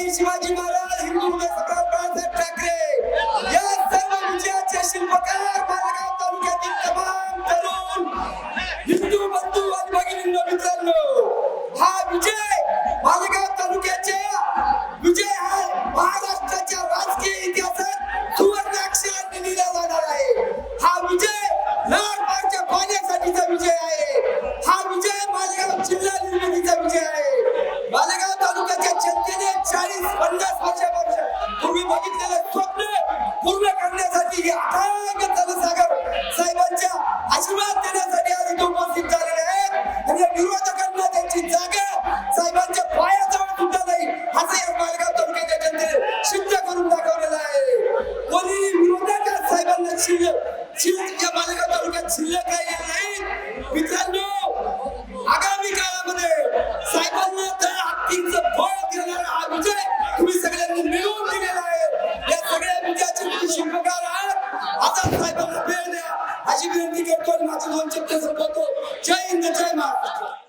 Patrícia Guimarães, आणि चाळीस पन्नास वर्षापासून पूर्वी बघितलेलं स्वप्न पूर्ण करण्यासाठी हे अथांग जलसागर साहेबांच्या आशीर्वाद देण्यासाठी आज इथे उपस्थित झालेले आहेत. आणि या विरोधकांना त्यांची जागा साहेबांच्या पायाजवळ सुद्धा नाही. असं या मालेगाव तालुक्याच्या जनतेने सिद्ध करून दाखवलेलं आहे. कोणी विरोधकात साहेबांना शिल्लक? शिल्लक या मालेगाव तालुक्यात शिल्लक राहिलेलं नाही. আশি বিএনপিকে একবার মাথা ধরছে দেশের কত? জয় হিন্দ জয় মহারাষ্ট্র